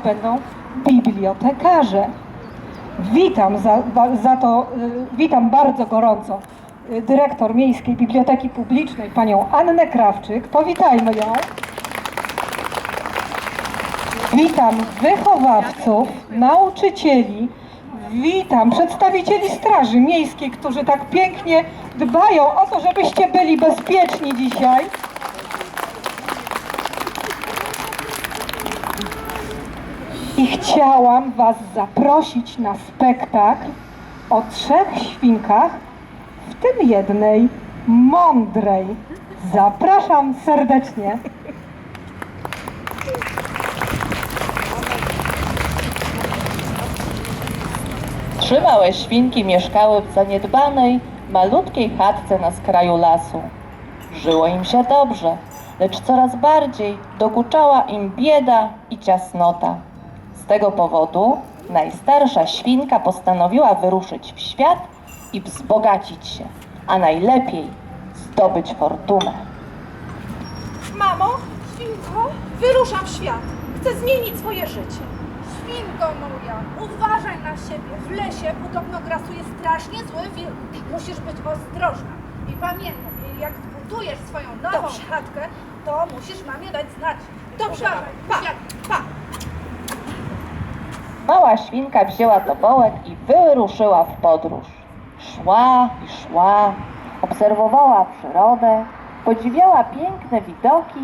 będą bibliotekarze. Witam za, za to, y, witam bardzo gorąco y, dyrektor Miejskiej Biblioteki Publicznej, panią Annę Krawczyk. Powitajmy ją. Witam wychowawców, nauczycieli, witam przedstawicieli Straży Miejskiej, którzy tak pięknie dbają o to, żebyście byli bezpieczni dzisiaj. I chciałam Was zaprosić na spektakl o trzech świnkach, w tym jednej mądrej. Zapraszam serdecznie. Trzy małe świnki mieszkały w zaniedbanej, malutkiej chatce na skraju lasu. Żyło im się dobrze, lecz coraz bardziej dokuczała im bieda i ciasnota. Z tego powodu najstarsza świnka postanowiła wyruszyć w świat i wzbogacić się, a najlepiej zdobyć fortunę. Mamo, świnko, wyruszam w świat. Chcę zmienić swoje życie. Świnko moja, uważaj na siebie. W lesie podobno grasuje strasznie zły wilk. Musisz być ostrożna. I pamiętaj, jak zbudujesz swoją nową Dobrze. chatkę, to musisz mamie dać znać. Dobrze, Uważaj, pa, jak- pa. Mała świnka wzięła tobołek i wyruszyła w podróż. Szła i szła, obserwowała przyrodę, podziwiała piękne widoki,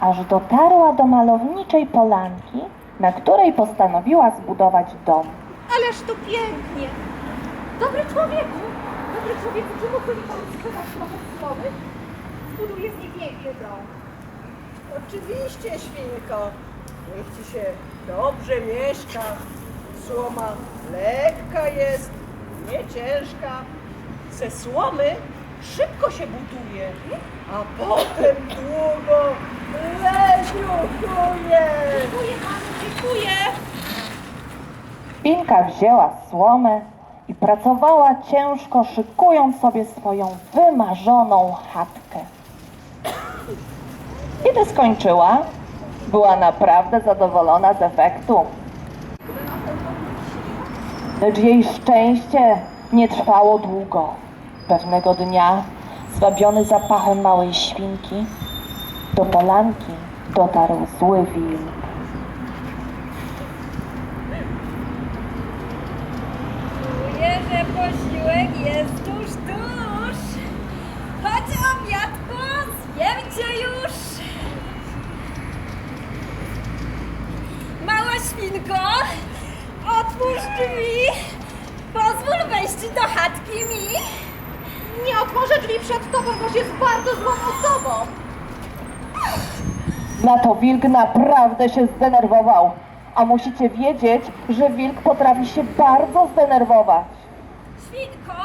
aż dotarła do malowniczej polanki, na której postanowiła zbudować dom. Ależ tu pięknie. Dobry człowieku, dobry człowieku, czy mógłby mi pan sprzedać trochę słowy? Zbuduję z nich piękny dom. Oczywiście, świnko. Niech ci się dobrze mieszka. Słoma lekka jest, nie ciężka. Ze słomy szybko się buduje, a potem długo leniuchuje. Dziękuję panu, dziękuję. Świnka wzięła słomę i pracowała ciężko, szykując sobie swoją wymarzoną chatkę. Kiedy skończyła, była naprawdę zadowolona z efektu. Lecz jej szczęście nie trwało długo. Pewnego dnia, zwabiony zapachem małej świnki, do polanki dotarł zły wilk. Czuję, że posiłek jest tuż, tuż. Chodź obiadku, zjem cię już. Mała świnko, otwórz drzwi. Pozwól wejść do chatki mi. Nie otworzę drzwi przed tobą, bo jest bardzo złą osobą. Na to wilk naprawdę się zdenerwował. A musicie wiedzieć, że wilk potrafi się bardzo zdenerwować. Świnko,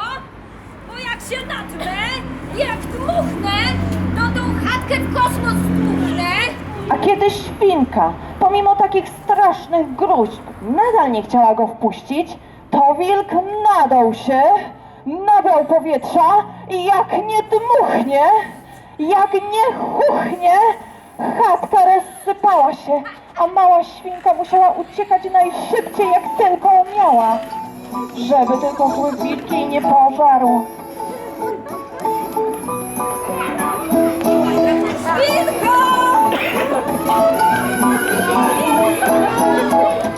bo jak się natnę, jak dmuchnę, to tą chatkę w kosmos dmuchnę. A kiedy świnka, pomimo takich strasznych gruźb, nadal nie chciała go wpuścić, to wilk nadał się, nabrał powietrza i jak nie dmuchnie, jak nie chuchnie, chatka rozsypała się, a mała świnka musiała uciekać najszybciej jak tylko umiała, żeby tylko zły wilk jej nie pożarł. Świnko! Thank you.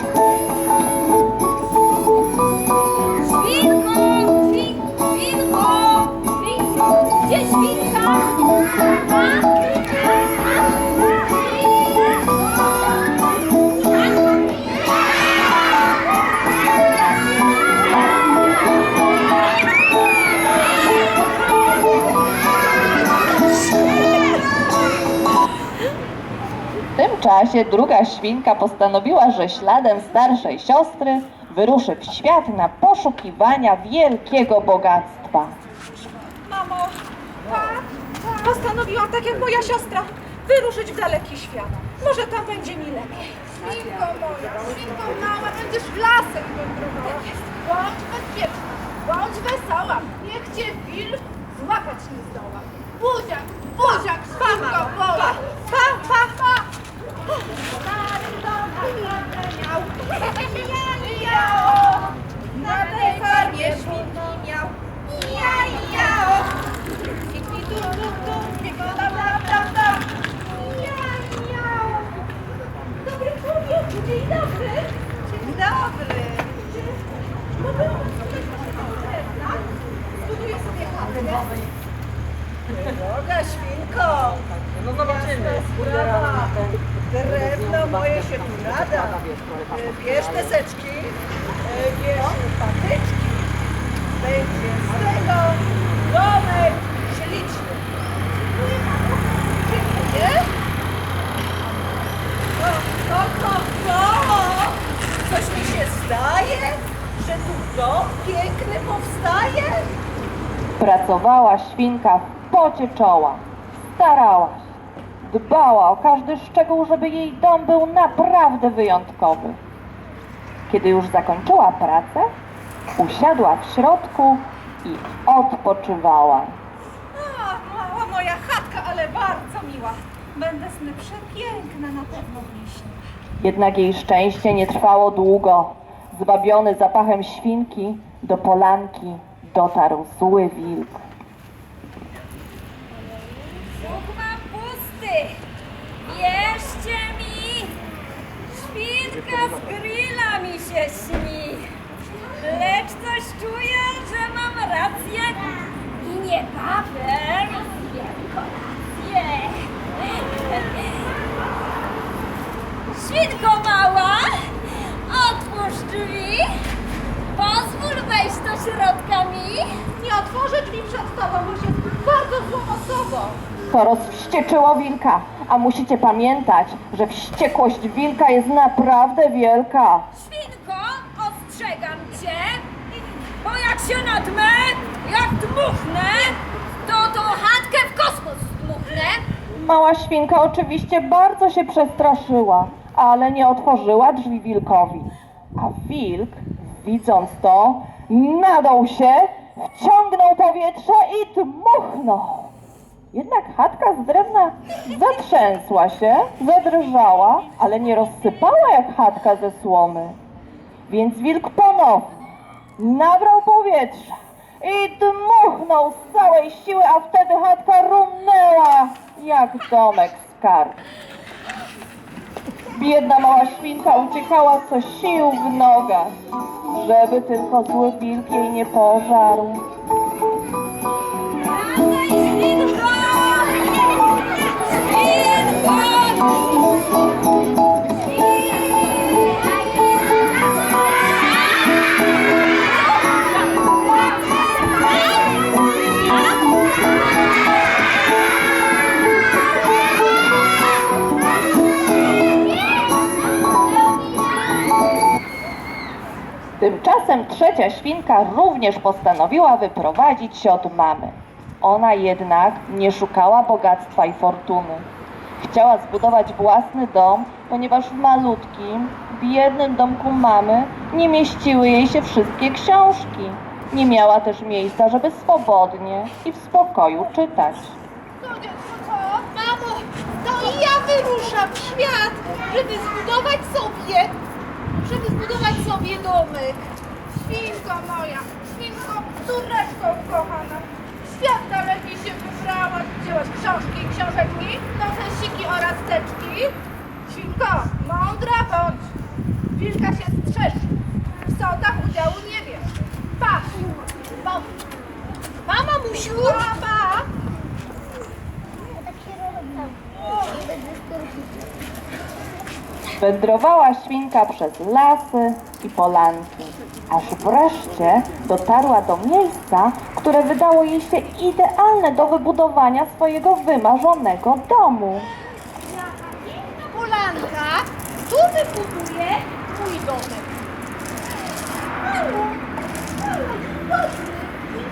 Czasie druga świnka postanowiła, że śladem starszej siostry wyruszy w świat na poszukiwania wielkiego bogactwa. Mamo, pa, postanowiłam tak jak moja siostra, wyruszyć w daleki świat. Może tam będzie mi lepiej. Świnko moja, świnko mała, będziesz lasem wędrowała. Bądź bezpieczna, bądź wesoła. Niech cię wilk złapać nie zdoła. Buziak, buziak, świnko moja. Pa, pa, pa. Na tej farmie szło powstaje. Pracowała świnka w pocie czoła. Starała się. Dbała o każdy szczegół, żeby jej dom był naprawdę wyjątkowy. Kiedy już zakończyła pracę, usiadła w środku i odpoczywała. A, mała moja chatka, ale bardzo miła. Będę sny przepiękne na pewno w. Jednak jej szczęście nie trwało długo. Zwabiony zapachem świnki, do polanki dotarł zły wilk. Brzuch mam pusty. Wierzcie mi, świnka z grilla mi się śni. Lecz coś czuję, że mam rację i niebawem zjem kolację. Świnko mała, otwórz drzwi. Pozwól wejść do środka mi. Nie otworzę drzwi przed tobą, bo się bardzo złą osobą. To rozwścieczyło wilka, a musicie pamiętać, że wściekłość wilka jest naprawdę wielka. Świnko, ostrzegam cię, bo jak się nadmę, jak dmuchnę, to tą chatkę w kosmos dmuchnę. Mała świnka oczywiście bardzo się przestraszyła, ale nie otworzyła drzwi wilkowi. A wilk, widząc to, nadął się, wciągnął powietrze i dmuchnął. Jednak chatka z drewna zatrzęsła się, zadrżała, ale nie rozsypała jak chatka ze słomy. Więc wilk ponownie nabrał powietrza i dmuchnął z całej siły, a wtedy chatka rumnęła jak domek z kart. Biedna mała świnka uciekała co sił w nogach, żeby tylko zły wilk jej nie pożarł. Świnko! Tymczasem trzecia świnka również postanowiła wyprowadzić się od mamy. Ona jednak nie szukała bogactwa i fortuny. Chciała zbudować własny dom, ponieważ w malutkim, biednym domku mamy nie mieściły jej się wszystkie książki. Nie miała też miejsca, żeby swobodnie i w spokoju czytać. Mamo, to i ja wyruszam w świat, żeby zbudować sobie, żeby zbudować sobie domek. Świnko moja, świnko, córeczko kochana. w Świat daleki się wybrałaś, wzięłaś książki i książeczki, notesiki oraz teczki. Świnko, mądra bądź, wilka się strzeż, w sądach udziału nie bierz. Patrz, bo... Mama, musiu! Mama! Wędrowała świnka przez lasy i polanki, aż wreszcie dotarła do miejsca, które wydało jej się idealne do wybudowania swojego wymarzonego domu. Polanka, tu wybuduję mój domek. Mamo, mamo, chodźmy.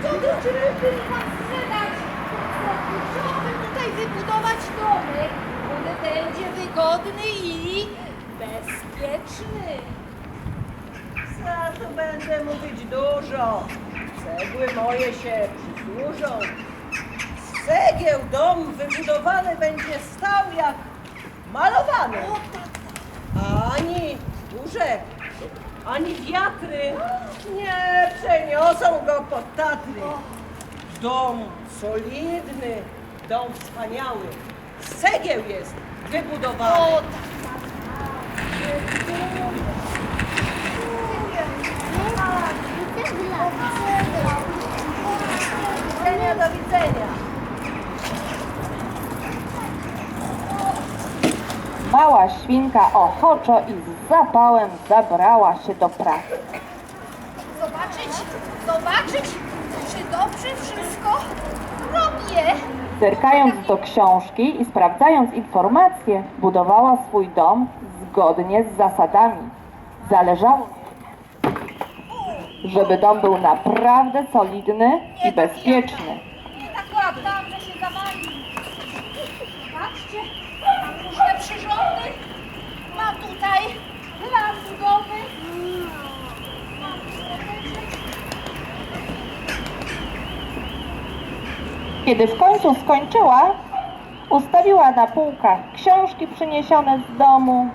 To żeby nam sprzedać? Żeby tutaj wybudować domek, on będzie wygodny i bezpieczny. Za to będę mówić dużo. Cegły moje się przysłużą. Z cegieł dom wybudowany będzie stał jak malowany. Ani burze, ani wiatry nie przeniosą go pod Tatry. Dom solidny, dom wspaniały. Z cegieł jest wybudowany. Do widzenia, do widzenia. Mała świnka ochoczo i z zapałem zabrała się do pracy. Zobaczyć, zobaczyć, czy dobrze wszystko robię. Zerkając do książki i sprawdzając informacje, budowała swój dom zgodnie z zasadami. Zależało jej, żeby dom był naprawdę solidny i bezpieczny. Kiedy w końcu skończyła, ustawiła na półkach książki przyniesione z domu.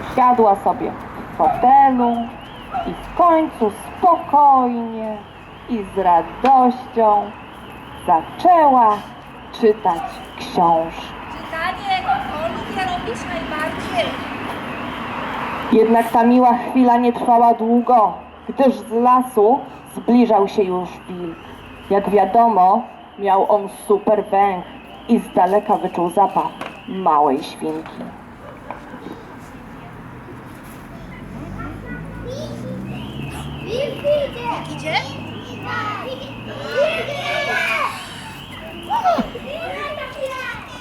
Usiadła sobie w fotelu i w końcu spokojnie i z radością zaczęła czytać książkę. Czytanie najbardziej. Jednak ta miła chwila nie trwała długo, gdyż z lasu zbliżał się już wilk. Jak wiadomo, miał on super węch i z daleka wyczuł zapach małej świnki. Idzie?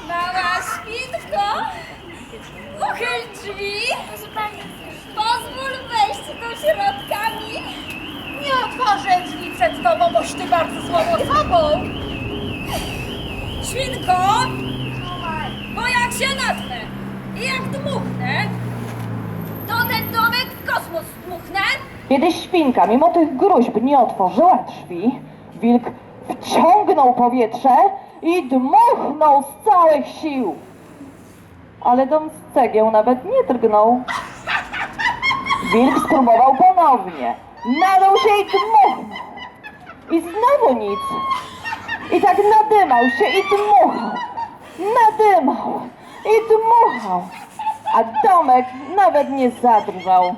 Mała świnko, uchyl drzwi. Pozwól wejść do środkami. Nie otworzę drzwi przed tobą, boś ty bardzo złą osobą. Świnko, bo jak się natnę i jak dmuchnę, to ten domek w kosmos dmuchnę. Kiedy świnka mimo tych gruźb nie otworzyła drzwi, wilk wciągnął powietrze i dmuchnął z całych sił. Ale dom z cegieł nawet nie drgnął. Wilk spróbował ponownie. Nadał się i dmuchnął. I znowu nic. I tak nadymał się i dmuchał. Nadymał i dmuchał. A domek nawet nie zadrżał.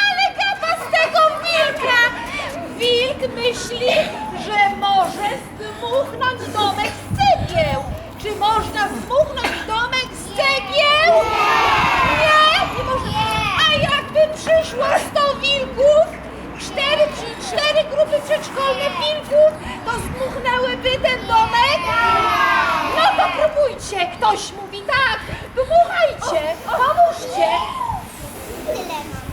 Ale gapa z tego wilka! Wilk myśli, że może zdmuchnąć domek z cegieł. Czy można zdmuchnąć domek z cegieł? Nie! Nie. A jakby przyszło 100 wilków, cztery, cztery grupy przedszkolne wilków, to zdmuchnęłyby ten domek? No to próbujcie. Ktoś mówi tak. Dmuchajcie. Pomóżcie. Nie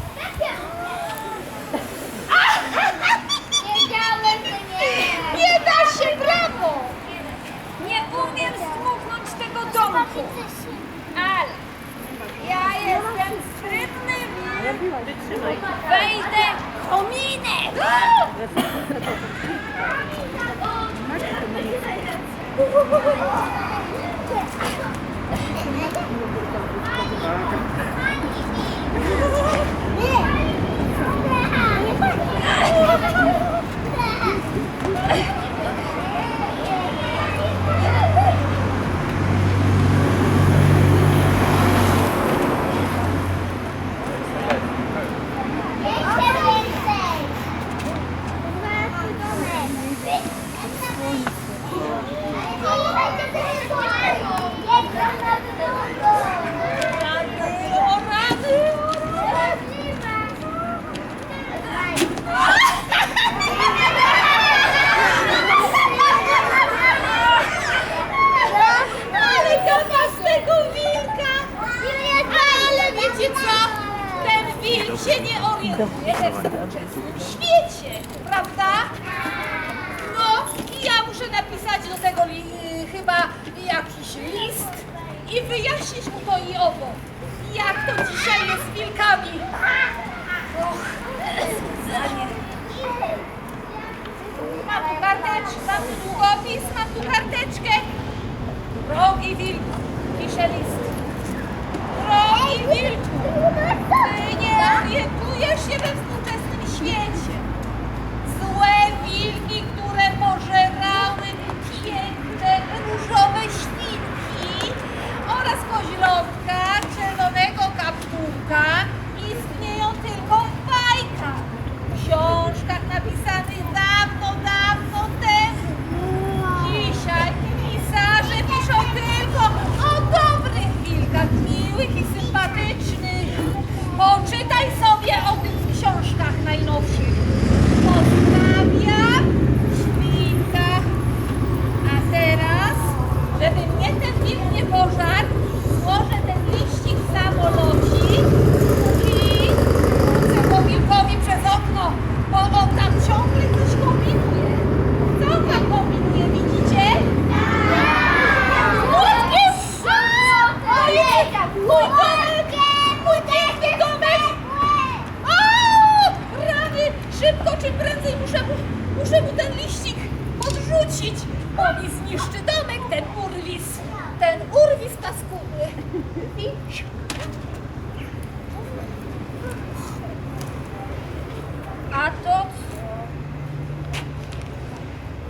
to co?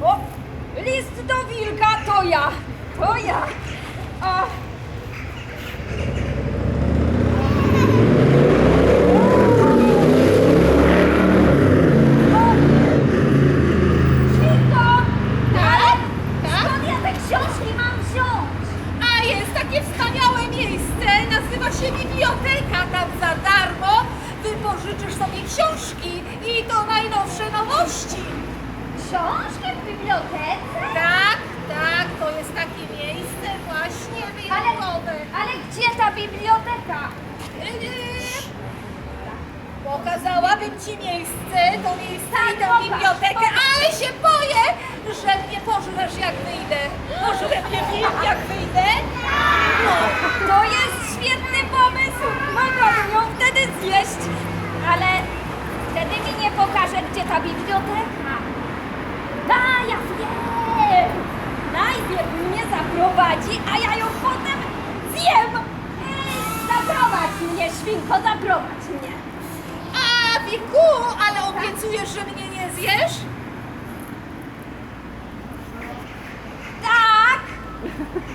O, list do wilka to ja, to ja. A. Świnko! Tak? Tak? Skąd ja te książki mam wziąć? A jest takie wspaniałe miejsce, nazywa się biblioteka, tam za darmo wypożyczysz sobie książki i to najnowsze nowości. Książki w bibliotece? Tak, tak, to jest takie miejsce właśnie Ale, wyjątkowe. ale gdzie ta biblioteka? Yy, Pokazałabym ci miejsce, to miejsce i tę pokaż, bibliotekę, ale się boję, że mnie pożresz jak wyjdę. Pożre mnie wilk jak wyjdę. No, to jest świetny pomysł! Mogłabym ją wtedy zjeść, ale wtedy mi nie pokaże, gdzie ta biblioteka. A, ja wiem! Najpierw mnie zaprowadzi, a ja ją potem zjem! Zaprowadź mnie, świnko, zaprowadź wilku, ale obiecujesz, że mnie nie zjesz? Tak!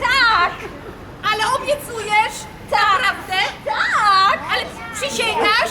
Tak! Ale obiecujesz? Tak. Naprawdę? Tak! Ale? Przysięgasz?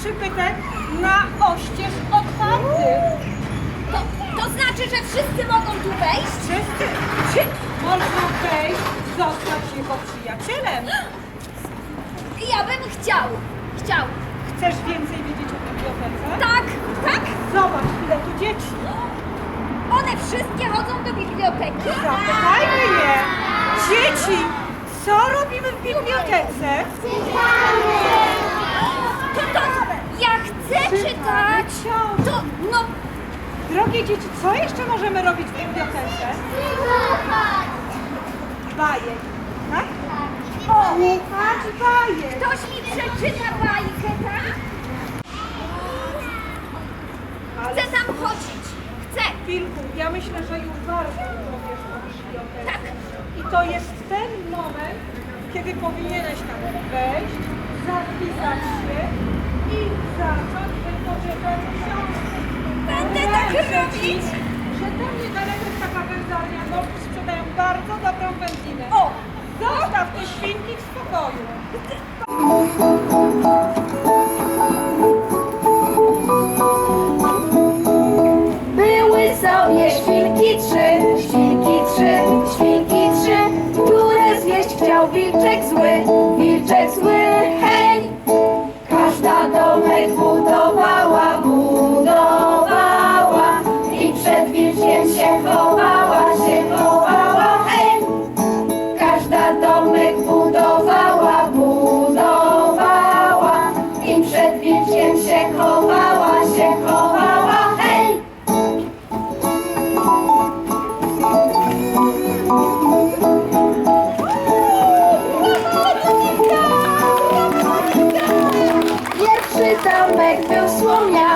Przybytek na oścież otwarty. to, to znaczy, że wszyscy mogą tu wejść? Wszyscy Czy można wejść, zostać jego przyjacielem. Ja bym chciał, chciał. Chcesz więcej wiedzieć o bibliotece? Tak, tak, Zobacz, ile tu dzieci. one wszystkie chodzą do biblioteki. Zapytajmy je. Dzieci, co robimy w bibliotece? To, to, Drogie dzieci, co jeszcze możemy robić w bibliotece? Bajek, tak? O, słuchać bajek. ktoś mi przeczyta bajkę, tak? Chcę tam chodzić. Chcę. Wilku, ja myślę, że już bardzo dużo wiesz o bibliotece. Tak. I to jest ten moment, kiedy powinieneś tam wejść, zapisać się i Ci, Że tam niedaleko jest taka wędzarnia, no sprzedają bardzo dobrą wędzinę. O, Zostaw te świnki w spokoju. Były sobie świnki trzy, się chowała, się chowała, hej! Pierwszy zamek był słomiany.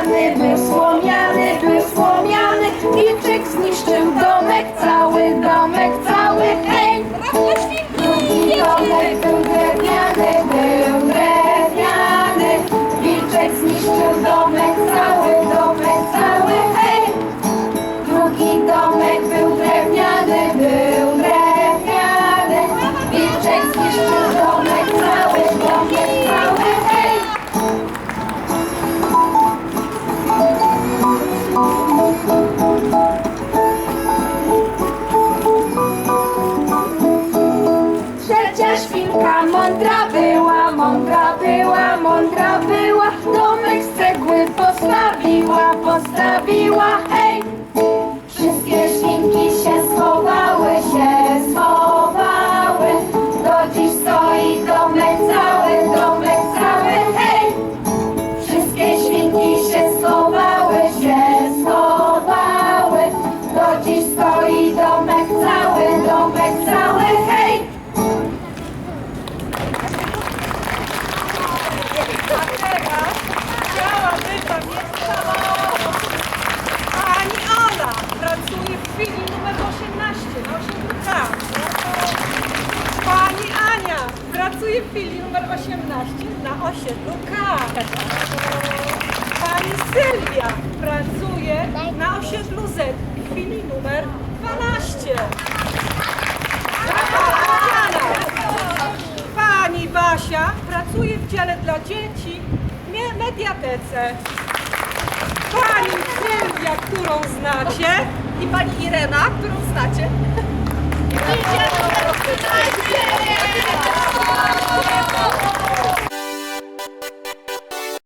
Pracuje w chwili numer 18 na osiedlu K. Pani Sylwia pracuje na osiedlu Z w chwili numer 12. Pani Basia pracuje w dziale dla dzieci w mediatece. Pani Sylwia, którą znacie i pani Irena, którą znacie. Idzie やった!